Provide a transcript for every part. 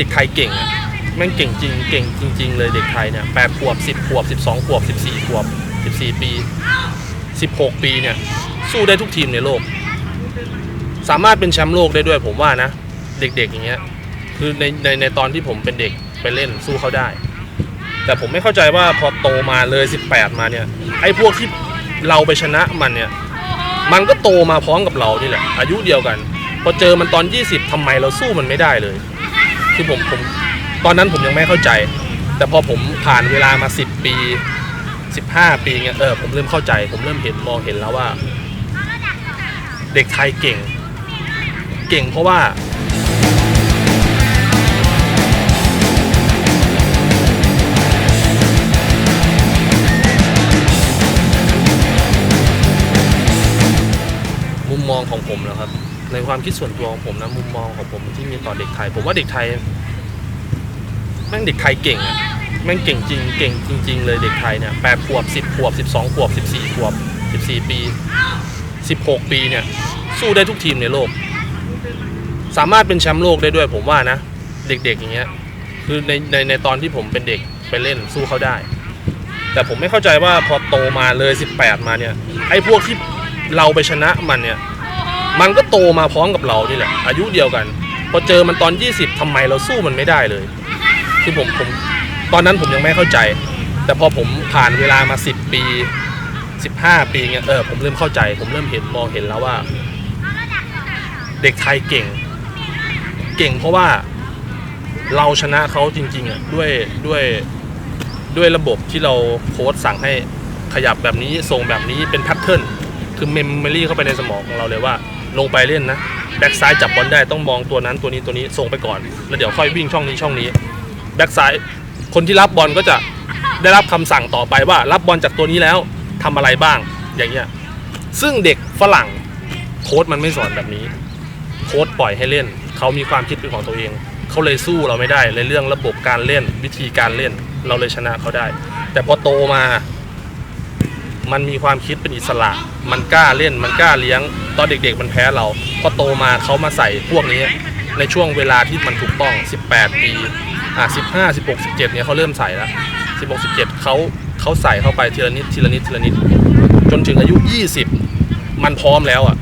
เด็กไทยเก่งอะแม่งเก่งจริงเก่งจริง ๆ เลยเด็กไทยเนี่ยแปดขวบสิบขวบสิบสองขวบสิบสี่ขวบสิบสี่ปีสิบหกปีเนี่ย สู้ได้ทุกทีมในโลก สามารถเป็นแชมป์โลกได้ด้วยผมว่านะ เด็กๆอย่างเงี้ยคือในในในตอนที่ผมเป็นเด็กไปเล่นสู้เขาได้ แต่ผมไม่เข้าใจว่าพอโตมาเลย 18 มาเนี่ยไอ้พวกที่เราไปชนะมันเนี่ย มันก็โตมาพร้อมกับเรานี่แหละ อายุเดียวกัน พอเจอมันตอน 20ทำไมเราสู้มันไม่ได้เลย คือผมผมตอนนั้นผมยังไม่เข้าใจ แต่พอผมผ่านเวลามา 10 ปี 15 ปีเงี้ยเออผมเริ่มเข้าใจ ผมเริ่มเห็นมองเห็นแล้วว่า เด็กไทยเก่ง เก่งเพราะว่ามุมมองของผมนะครับ ในความคิดส่วนตัวของผมนะมุมมองของผมที่มีต่อเด็กไทย ผมว่าเด็กไทยแม่งเด็กไทยเก่งอะแม่งเก่งจริงเก่งจริง ๆ เลยเด็กไทยเนี่ยแปดขวบสิบขวบสิบสองขวบสิบสี่ขวบสิบสี่ปีสิบหกปีเนี่ย สู้ได้ทุกทีมในโลก สามารถเป็นแชมป์โลกได้ด้วยผมว่านะ เด็กๆอย่างเงี้ยคือในในในตอนที่ผมเป็นเด็กไปเล่นสู้เขาได้ แต่ผมไม่เข้าใจว่าพอโตมาเลย 18 มาเนี่ยไอ้พวกที่เราไปชนะมันเนี่ย มันก็โตมาพร้อมกับเรานี่แหละอายุเดียวกัน พอเจอมันตอน 20ทำไมเราสู้มันไม่ได้เลย คือผมผมตอนนั้นผมยังไม่เข้าใจ แต่พอผมผ่านเวลามา 10 ปี 15 ปีเงี้ยเออผมเริ่มเข้าใจ ผมเริ่มเห็นมองเห็นแล้วว่า เด็กไทยเก่ง เก่งเพราะว่าเราชนะเขาจริงๆอะด้วยด้วยด้วยระบบที่เราโค้ดสั่งให้ขยับแบบนี้ส่งแบบนี้เป็นแพทเทิร์นคือเมมโมรี่เข้าไปในสมองของเราเลยว่า ลงไปเล่นนะแบ็กซ้ายจับบอลได้ต้องมองตัวนั้นตัวนี้ตัวนี้ส่งไปก่อน แล้วเดี๋ยวค่อยวิ่งช่องนี้ช่องนี้แบ็กซ้ายคนที่รับบอลก็จะได้รับคำสั่งต่อไปว่า รับบอลจากตัวนี้แล้วทำอะไรบ้างอย่างเงี้ยซึ่งเด็กฝรั่งโค้ดมันไม่สอนแบบนี้ โค้ดปล่อยให้เล่น เขามีความคิดเป็นของตัวเอง เขาเลยสู้เราไม่ได้ในเรื่องระบบการเล่นวิธีการเล่น เราเลยชนะเขาได้ แต่พอโตมา มันมีความคิดเป็นอิสระ มันกล้าเล่น มันกล้าเลี้ยง ตอนเด็กๆ มันแพ้เรา พอโตมาเขามาใส่พวกนี้ในช่วงเวลาที่มันถูกต้อง 18 ปี อะ15 16 17 เนี่ยเขาเริ่มใส่แล้ว 16 17เขาเขาใส่เข้าไปทีละนิดทีละนิดทีละนิด จนถึงอายุ 20 มันพร้อมแล้วอะ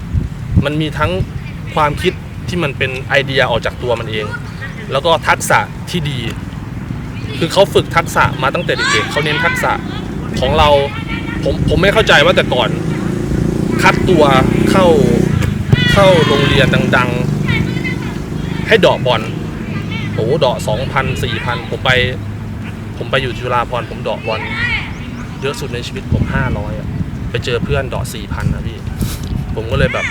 มันมีทั้งความคิดที่มันเป็นไอเดียออกจากตัวมันเอง แล้วก็ทักษะที่ดี คือเขาฝึกทักษะมาตั้งแต่เด็กๆเขาเน้นทักษะของเรา ผมผมไม่เข้าใจว่าแต่ก่อน คัดตัวเข้าเข้าโรงเรียนดัง ๆ ให้ดอกบอลโอ้ดอกสองพันสี่พันผมไป ผมไปอยู่จุฬาพรผมดอกบอลเยอะสุดในชีวิตผมห้าร้อยอะไปเจอเพื่อนดอกสี่พันนะพี่ ผมก็เลยแบบ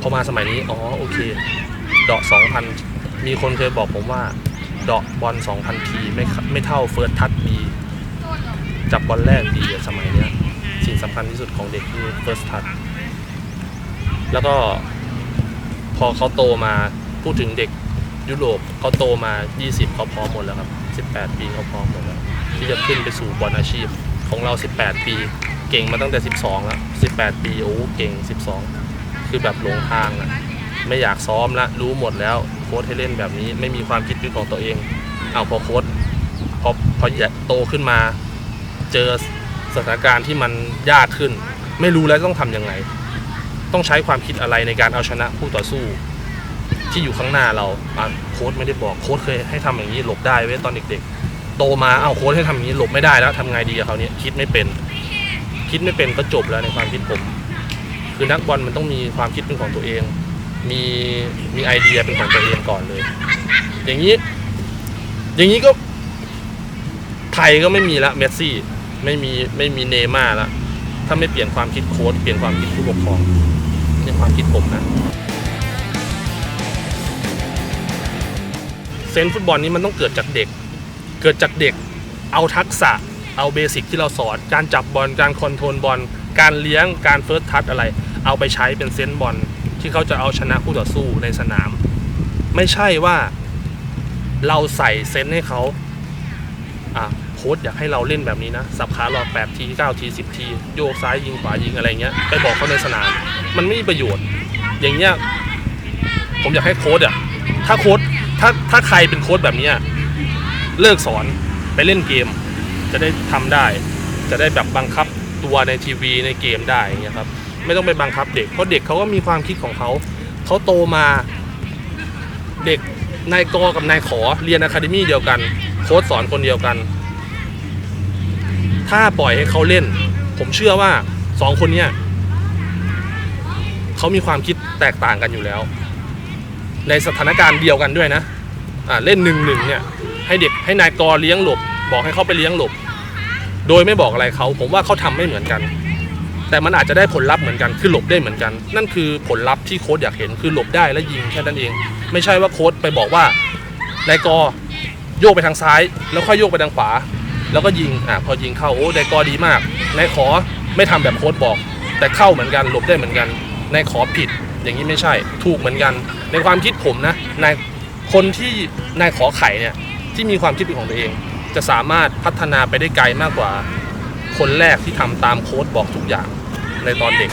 พอมาสมัยนี้ อ๋อ โอเคเดาะ2,000มีคนเคยบอกผมว่าดาะบอล2,000ทีไม่ไม่เท่าเฟิร์สทัชดี จับบอลแรกดีอะสมัยเนี้ยสิ่งสำคัญที่สุดของเด็กคือเฟิร์สทัชแล้วก็พอเขาโตมาพูดถึงเด็กยุโรปเขาโตมา 20เขาพร้อมหมดแล้วครับ 18 ปีเขาพร้อมหมดแล้วที่จะขึ้นไปสู่บอลอาชีพของเรา 18 ปี เก่งมาตั้งแต่ 12 แล้ว 18 ปีโอ้เก่ง 12 คือแบบหลงทางอะไม่อยากซ้อมละรู้หมดแล้วโค้ชให้เล่นแบบนี้ไม่มีความคิดเป็นของตัวเองเอาพอโค้ชพอพอโตขึ้นมา เจอสถานการณ์ที่มันยากขึ้น ไม่รู้แล้วต้องทำยังไง ต้องใช้ความคิดอะไรในการเอาชนะคู่ต่อสู้ ที่อยู่ข้างหน้าเราโค้ชไม่ได้บอกโค้ชเคยให้ทำอย่างนี้หลบได้ไว้ตอนเด็กๆ โตมาเอาโค้ชให้ทำอย่างนี้หลบไม่ได้แล้วทำไงดีกับเขาเนี่ยคิดไม่เป็น คิดไม่เป็นก็จบแล้วในความคิดผม คือนักบอลมันต้องมีความคิดเป็นของตัวเอง มีมีไอเดียเป็นของตัวเองก่อนเลย อย่างนี้ อย่างนี้ก็ไทยก็ไม่มีละเมสซี่ ไม่มีไม่มีเนม่าละถ้าไม่เปลี่ยนความคิดโค้ชเปลี่ยนความคิดผู้ปกครองในความคิดผมนะเซนฟุตบอลนี้มันต้องเกิดจากเด็ก เกิดจากเด็ก เอาทักษะ เอาเบสิกที่เราสอน การจับบอล การคอนโทรลบอล การเลี้ยง การเฟิร์สทัชอะไร เอาไปใช้เป็นเซนบอลที่เขาจะเอาชนะคู่ต่อสู้ในสนาม ไม่ใช่ว่าเราใส่เซนให้เขาอะ ค้ชอยากให้เราเล่นแบบนี้นะ สับขาหลอก8ที9ที10 ที โยกซ้ายยิงขวายิงอะไรเงี้ยไปบอกเขาในสนาม มันไม่มีประโยชน์ อย่างเงี้ยผมอยากให้โค้ชอะถ้าโค้ชถ้าถ้าใครเป็นโค้ชแบบเนี้ยเลิกสอนไปเล่นเกม จะได้ทำได้ จะได้แบบบังคับตัวในทีวีในเกมได้เงี้ยครับไม่ต้องไปบังคับเด็กเพราะเด็กเขาก็มีความคิดของเขาเขาโตมาเด็กนายกอกับนายขอเรียนอะคาเดมี่เดียวกัน โค้ชสอนคนเดียวกัน ถ้าปล่อยให้เขาเล่น ผมเชื่อว่าสองคนเนี้ยเขามีความคิดแตกต่างกันอยู่แล้ว ในสถานการณ์เดียวกันด้วยนะอ่าเล่นหนึ่งหนึ่งเนี่ยให้เด็กให้นายกอเลี้ยงหลบ บอกให้เขาไปเลี้ยงหลบ โดยไม่บอกอะไรเขาผมว่าเขาทำไม่เหมือนกัน แต่มันอาจจะได้ผลลัพธ์เหมือนกันคือหลบได้เหมือนกัน นั่นคือผลลัพธ์ที่โค้ชอยากเห็นคือหลบได้และยิงแค่นั้นเอง ไม่ใช่ว่าโค้ชไปบอกว่านายกอโยกไปทางซ้าย แล้วค่อยโยกไปทางขวา แล้วก็ยิงอะพอยิงเข้าโอ้นายกอดีมากนายขอไม่ทำแบบโค้ชบอก แต่เข้าเหมือนกันหลบได้เหมือนกันนายขอผิดอย่างนี้ไม่ใช่ ถูกเหมือนกัน ในความคิดผมนะนายคนที่นายขอไข่เนี่ยที่มีความคิดเป็นของตัวเอง จะสามารถพัฒนาไปได้ไกลมากกว่า คนแรกที่ทำตามโค้ดบอกทุกอย่างในตอนเด็ก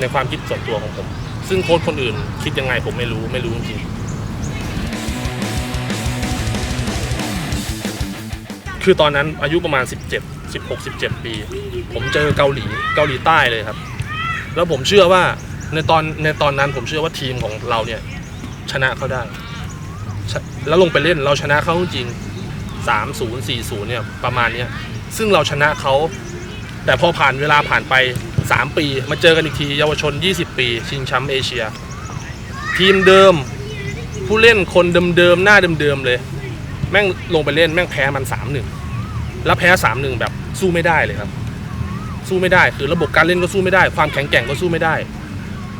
ในความคิดส่วนตัวของผม ซึ่งโค้ดคนอื่นคิดยังไงผมไม่รู้ไม่รู้จริง คือตอนนั้นอายุประมาณ 17 16 17 ปี ผมเจอเกาหลีเกาหลีใต้เลยครับ แล้วผมเชื่อว่าในตอนในตอนนั้นผมเชื่อว่าทีมของเราเนี่ยชนะเขาได้ แล้วลงไปเล่นเราชนะเขาจริง 3 0 4 0เนี่ยประมาณเนี้ยซึ่งเราชนะเขา แต่พอผ่านเวลาผ่านไป 3 ปี มาเจอกันอีกทีเยาวชน 20 ปี ชิงแชมป์เอเชีย ทีมเดิม ผู้เล่นคนเดิมๆหน้าเดิมๆเลย ม่งลงไปเล่นแม่งแพ้มัน3-1แล้วแพ้3-1แบบสู้ไม่ได้เลยครับ สู้ไม่ได้คือระบบการเล่นก็สู้ไม่ได้ ความแข็งแกร่งก็สู้ไม่ได้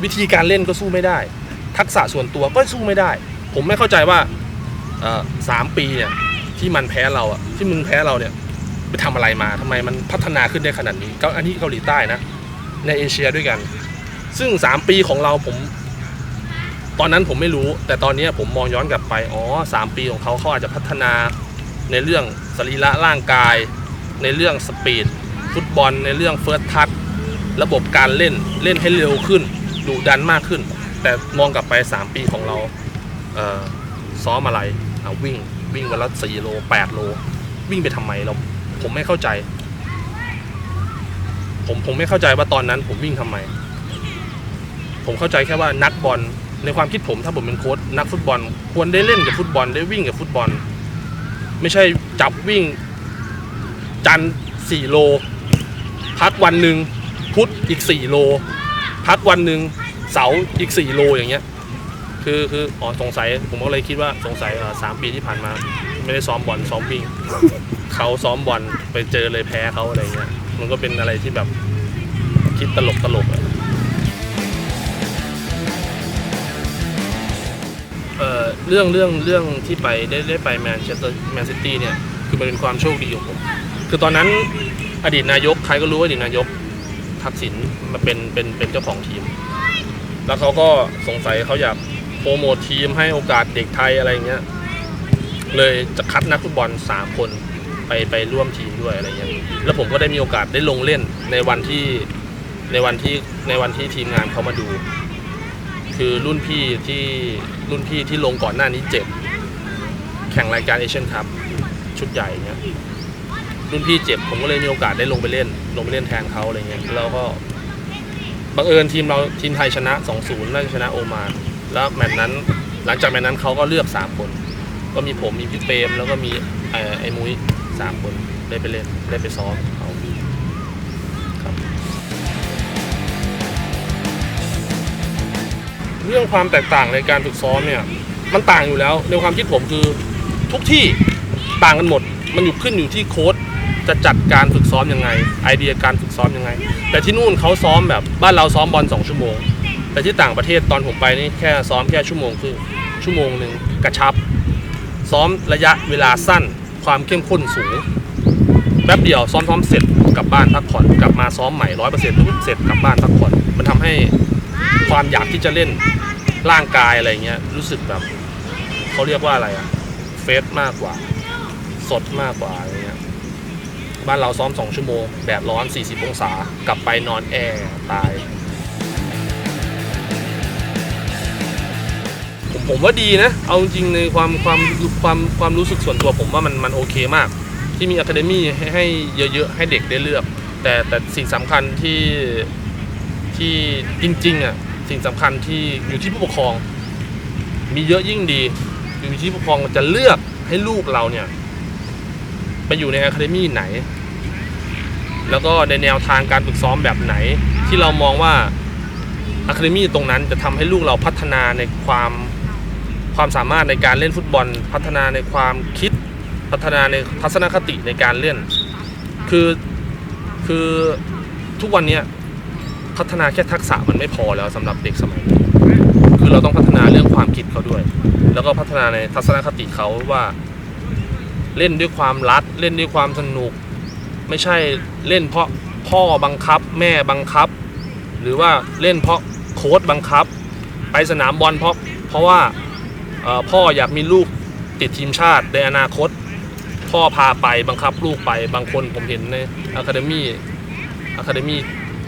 วิธีการเล่นก็สู้ไม่ได้ ทักษะส่วนตัวก็สู้ไม่ได้ ผมไม่เข้าใจว่าสามปีเนี่ยที่มันแพ้เราอะที่มึงแพ้เราเนี่ยไปทำอะไรมาทำไมมันพัฒนาขึ้นได้ขนาดนี้ก็อันนี้เกาหลีใต้นะ ในเอเชียด้วยกัน ซึ่ง 3 ปีของเราผม ตอนนั้นผมไม่รู้ แต่ตอนนี้ผมมองย้อนกลับไป อ๋อสามปีของเขาเขาอาจจะพัฒนาในเรื่องสรีระร่างกาย ในเรื่องสปีดฟุตบอล ในเรื่องเฟิร์สทัชระบบการเล่นเล่นให้เร็วขึ้นดุดันมากขึ้น แต่มองกลับไป 3 ปีของเราเซ้อมอะไรวิ่งวิ่งวันละ4โล8โล วิ่งไปทำไมเราผมไม่เข้าใจ ผมผมไม่เข้าใจว่าตอนนั้นผมวิ่งทำไม ผมเข้าใจแค่ว่านักบอล ในความคิดผมถ้าผมเป็นโค้ชนักฟุตบอล ควรได้เล่นกับฟุตบอลได้วิ่งกับฟุตบอล ไม่ใช่จับวิ่ง จันสี่โล พักวันหนึ่งพุธอีกสี่โล พักวันหนึ่งเสาร์อีกสี่โลอย่างเงี้ย คือคืออ๋อสงสัยผมก็เลยคิดว่าสงสัยอ่อสามปีที่ผ่านมา ไม่ได้ซ้อมบอลซ้อมวิ่งเขาซ้อมบอลไปเจอเลยแพ้เขาอะไรเงี้ยมันก็เป็นอะไรที่แบบคิดตลกตลกอะ เรื่องเรื่องเรื่องที่ไปได้ได้ไปแมนเชสเตอร์แมนซิตี้เนี่ยคือมันเป็นความโชคดีของผม คือตอนนั้นอดีตนายกใครก็รู้ว่าอดีตนายกทักษิณมาเป็นเป็นเป็นเจ้าของทีม แล้วเขาก็สงสัยเขาอยากโปรโมททีมให้โอกาสเด็กไทยอะไรเงี้ยเลยจะคัดนักฟุตบอลสามคนไปไปร่วมทีมด้วยอะไรเงี้ยแล้วผมก็ได้มีโอกาสได้ลงเล่นในวันที่ในวันที่ในวันที่ทีมงานเขามาดู คือรุ่นพี่ที่รุ่นพี่ที่ลงก่อนหน้านี้เจ็บ แข่งรายการเอเชียนคัพชุดใหญ่เงี้ยรุ่นพี่เจ็บผมก็เลยมีโอกาสได้ลงไปเล่น ลงไปเล่นแทนเขาอะไรเงี้ยแล้วก็บังเอิญทีมเราทีมไทยชนะ 2-0น่าจะชนะโอมานแล้วแมตช์นั้น หลังจากแมตช์นั้นเขาก็เลือก 3 คน ก็มีผมมีพี่เปรมแล้วก็มีเอ่อไอ้มุ้ยสามคนได้ไปเล่นได้ไปซ้อมเขา เรื่องความแตกต่างในการฝึกซ้อมเนี่ย มันต่างอยู่แล้ว ในความคิดผมคือทุกที่ต่างกันหมด มันอยู่ขึ้นอยู่ที่โค้ชจะจัดการฝึกซ้อมยังไง ไอเดียการฝึกซ้อมยังไง แต่ที่นู่นเขาซ้อมแบบบ้านเราซ้อมบอลสองชั่วโมง แต่ที่ต่างประเทศตอนผมไปนี่แค่ซ้อมแค่ชั่วโมงครึ่งชั่วโมงหนึ่งกระชับ ซ้อมระยะเวลาสั้น ความเข้มข้นสูงแป๊บเดียวซ้อมซ้อมเสร็จกลับบ้านพักผ่อนกลับมาซ้อมใหม่ร้อยเปอร์เซ็นต์เสร็จกลับบ้านพักผ่อนมันทำให้ ความอยากที่จะเล่นร่างกายอะไรเงี้ยรู้สึกแบบเขาเรียกว่าอะไรอะเฟสมากกว่า สดมากกว่าอะไรเงี้ยบ้านเราซ้อมสองชั่วโมงแดดร้อน 40 องศากลับไปนอนแอร์ตายผมผมว่าดีนะ เอาจริงในความความความความรู้สึกส่วนตัวผมว่ามันมันโอเคมาก ที่มีอะคาเดมี่ให้ให้เยอะๆ ให้เด็กได้เลือก แต่แต่สิ่งสำคัญที่ที่จริงๆอะ สิ่งสำคัญที่อยู่ที่ผู้ปกครอง มีเยอะยิ่งดี อยู่ที่ผู้ปกครองจะเลือกให้ลูกเราเนี่ย ไปอยู่ในอะคาเดมี่ไหน แล้วก็ในแนวทางการฝึกซ้อมแบบไหน ที่เรามองว่าอะคาเดมี่ตรงนั้นจะทำให้ลูกเราพัฒนาในความความสามารถในการเล่นฟุตบอล พัฒนาในความคิดพัฒนาในทัศนคติในการเล่น คือคือทุกวันเนี้ย พัฒนาแค่ทักษะมันไม่พอแล้วสำหรับเด็กสมัยนี้คือเราต้องพัฒนาเรื่องความคิดเขาด้วย แล้วก็พัฒนาในทัศนคติเขาว่า เล่นด้วยความรักเล่นด้วยความสนุก ไม่ใช่เล่นเพราะพ่อบังคับ แม่บังคับ หรือว่าเล่นเพราะโค้ชบังคับ ไปสนามบอลเพราะเพราะว่าพ่ออยากมีลูกติดทีมชาติในอนาคต พ่อพาไปบังคับลูกไปบางคนผมเห็นในอะคาเดมี่อะคาเดมี่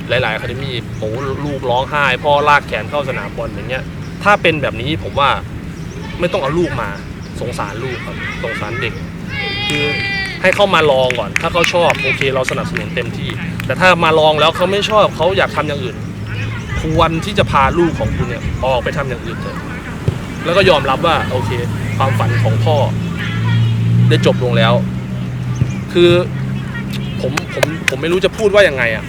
หลายๆอะคาเดมี่โอ้ลูกร้องไห้พ่อลากแขนเข้าสนามบอลอย่างเงี้ย ถ้าเป็นแบบนี้ผมว่าไม่ต้องเอาลูกมาสงสารลูกครับสงสารเด็ก คือให้เขามาลองก่อน ถ้าเขาชอบโอเคเราสนับสนุนเต็มที่ แต่ถ้ามาลองแล้วเขาไม่ชอบเขาอยากทำอย่างอื่น ควรที่จะพาลูกของคุณเนี่ยออกไปทำอย่างอื่นเถอะแล้วก็ยอมรับว่าโอเค ความฝันของพ่อ ได้จบลงแล้ว คือผมผมผมไม่รู้จะพูดว่ายังไงอะ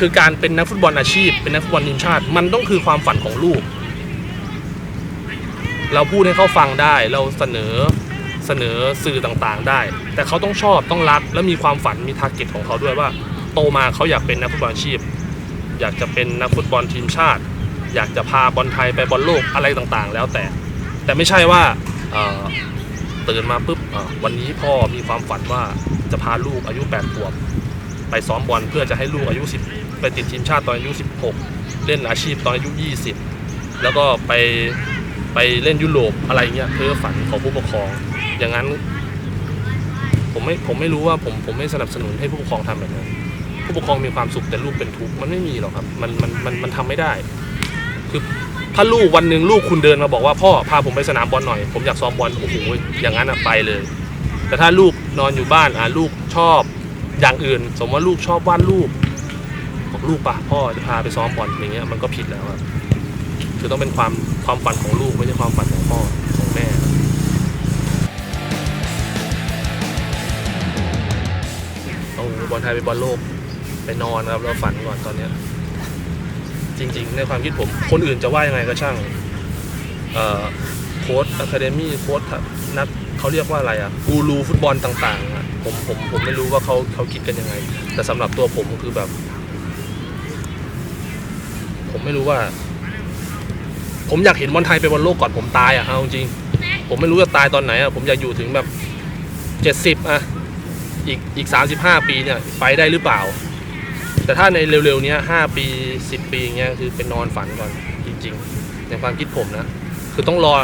คือการเป็นนักฟุตบอลอาชีพ เป็นนักฟุตบอลทีมชาติ มันต้องคือความฝันของลูก เราพูดให้เขาฟังได้ เราเสนอเสนอสื่อต่างๆ ได้ แต่เขาต้องชอบต้องรัก และมีความฝันมีทาร์เก็ตของเขาด้วยว่า โตมาเขาอยากเป็นนักฟุตบอลอาชีพ อยากจะเป็นนักฟุตบอลทีมชาติ อยากจะพาบอลไทยไปบอลโลกอะไรต่างๆ แล้วแต่ แต่ไม่ใช่ว่าตื่นมาปุ๊บวันนี้พ่อมีความฝันว่าจะพาลูกอายุ8ขวบไปซ้อมบอลเพื่อจะให้ลูกอายุ 10 ไปติดทีมชาติตอนอายุ 16 เล่นอาชีพตอนอายุ 20 แล้วก็ไปไปเล่นยุโรปอะไรเงี้ยเพื่อฝันของผู้ปกครอง อย่างนั้น ผมไม่ผมไม่รู้ว่าผมผมไม่สนับสนุนให้ผู้ปกครองทำแบบนั้นผู้ปกครองมีความสุขแต่ลูกเป็นทุกข์มันไม่มีหรอกครับ มันมันมันมันทำไม่ได้ คือถ้าลูกวันหนึ่งลูกคุณเดินมาบอกว่าพ่อพาผมไปสนามบอลหน่อย ผมอยากซ้อมบอลโอ้โหอย่างนั้นอะไปเลย แต่ถ้าลูกนอนอยู่บ้านอะลูกชอบอย่างอื่น สมมติว่าลูกชอบวาดรูป บอกลูกปะพ่อจะพาไปซ้อมบอลอย่างเงี้ยมันก็ผิดแล้วอะคือต้องเป็นความความฝันของลูกไม่ใช่ความฝันของพ่อของแม่เอาบอลไทยไปบอลโลกไปนอนครับแล้วฝันก่อนตอนเนี้ยจริง ๆ ในความคิดผมคนอื่นจะว่ายังไงก็ช่างโค้ดอะคาเดมี่โค้ดนักเขาเรียกว่าอะไรอะกูรูฟุตบอลต่างๆอะผมผมผมไม่รู้ว่าเขาเขาคิดกันยังไง แต่สำหรับตัวผมคือแบบ ผมไม่รู้ว่า ผมอยากเห็นบอลไทยไปบอลโลกก่อนผมตายอะเอาจริง ผมไม่รู้จะตายตอนไหนอะผมอยากอยู่ถึงแบบเจ็ดสิบอะอีกอีก35ปีเนี่ยไปได้หรือเปล่า แต่ถ้าในเร็วๆเนี้ย5ปี10ปีเงี้ยคือเป็นนอนฝันก่อนจริงๆในความคิดผมนะ คือต้องรอ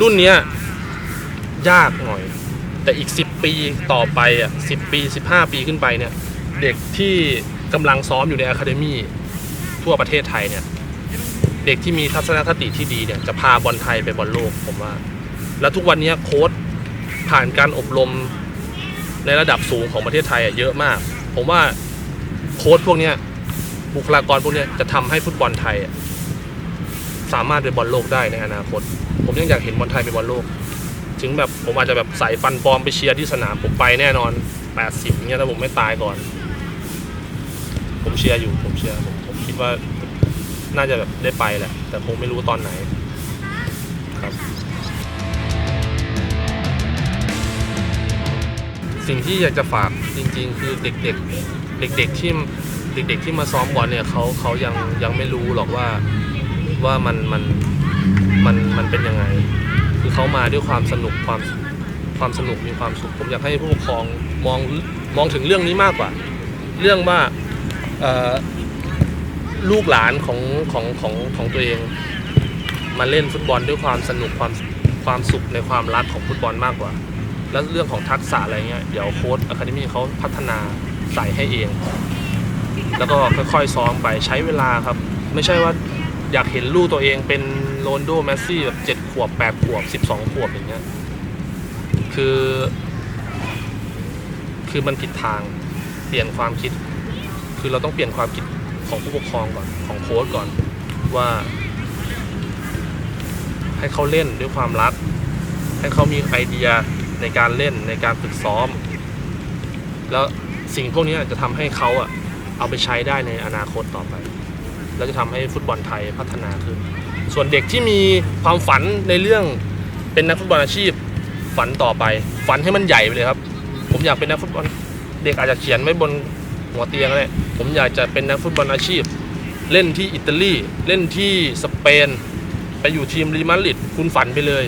รุ่นเนี้ยยากหน่อย แต่อีก10ปีต่อไปอะ10ปี15ปีขึ้นไปเนี่ย เด็กที่กำลังซ้อมอยู่ในอะคาเดมี่ ทั่วประเทศไทยเนี่ย เด็กที่มีทัศนคติที่ดีเนี่ยจะพาบอลไทยไปบอลโลกผมว่า แล้วทุกวันนี้โค้ชผ่านการอบรมในระดับสูงของประเทศไทยอะเยอะมาก ผมว่าโค้ชพวกเนี้ยบุคลากรพวกเนี้ยจะทำให้ฟุตบอลไทยสามารถไปบอลโลกได้ในอนาคต ผมยังอยากเห็นบอลไทยไปบอลโลก ถึงแบบผมอาจจะแบบใส่ฟันปลอมไปเชียร์ที่สนามผมไปแน่นอน 80เงี้ยถ้าผมไม่ตายก่อน ผมเชียร์อยู่ผมเชียร์ผม คิดว่าน่าจะแบบได้ไปแหละ แต่ผมไม่รู้ตอนไหนครับสิ่งที่อยากจะฝากจริง ๆ คือเด็กๆ เด็ก ๆ ที่เด็ก ๆ ที่มาซ้อมบอลเนี่ยเขาเขายังยังไม่รู้หรอกว่าว่ามันมันมันมันเป็นยังไง คือเขามาด้วยความสนุกความความสนุกมีความสุขผมอยากให้ผู้ปกครองมองมองถึงเรื่องนี้มากกว่า เรื่องว่าเอ่อ ลูกหลานของของของของตัวเอง มาเล่นฟุตบอลด้วยความสนุกความความสุขในความรักของฟุตบอลมากกว่า แล้วเรื่องของทักษะอะไรเงี้ยเดี๋ยวโค้ชอะคาเดมี่เขาพัฒนาใส่ให้เอง แล้วก็ค่อยๆซ้อมไปใช้เวลาครับ ไม่ใช่ว่าอยากเห็นลูกตัวเองเป็นโรนโดแมสซี่แบบเจ็ดขวบแปดขวบสิบสองขวบอย่างเงี้ยคือ คือมันผิดทางเปลี่ยนความคิด คือเราต้องเปลี่ยนความคิด ของผู้ปกครองก่อนของโค้ชก่อนว่า ให้เขาเล่นด้วยความรัก ให้เขามีไอเดียในการเล่นในการฝึกซ้อม แล้วสิ่งพวกนี้จะทำให้เขาอะเอาไปใช้ได้ในอนาคตต่อไป แล้วจะทำให้ฟุตบอลไทยพัฒนาขึ้น ส่วนเด็กที่มีความฝันในเรื่องเป็นนักฟุตบอลอาชีพฝันต่อไป ฝันให้มันใหญ่ไปเลยครับ ผมอยากเป็นนักฟุตบอลเด็กอาจจะเขียนไว้บน หัวเตียงเลยผมอยากจะเป็นนักฟุตบอลอาชีพ เล่นที่อิตาลีเล่นที่สเปน ไปอยู่ทีมรีมาริดคุณฝันไปเลย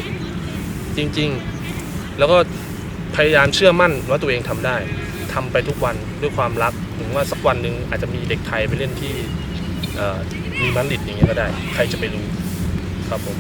จริงๆ แล้วก็พยายามเชื่อมั่นว่าตัวเองทำได้ทำไปทุกวันด้วยความรักถึงว่าสักวันหนึ่งอาจจะมีเด็กไทยไปเล่นที่รีมาริดอย่างเงี้ยก็ได้ ใครจะไปรู้ครับผม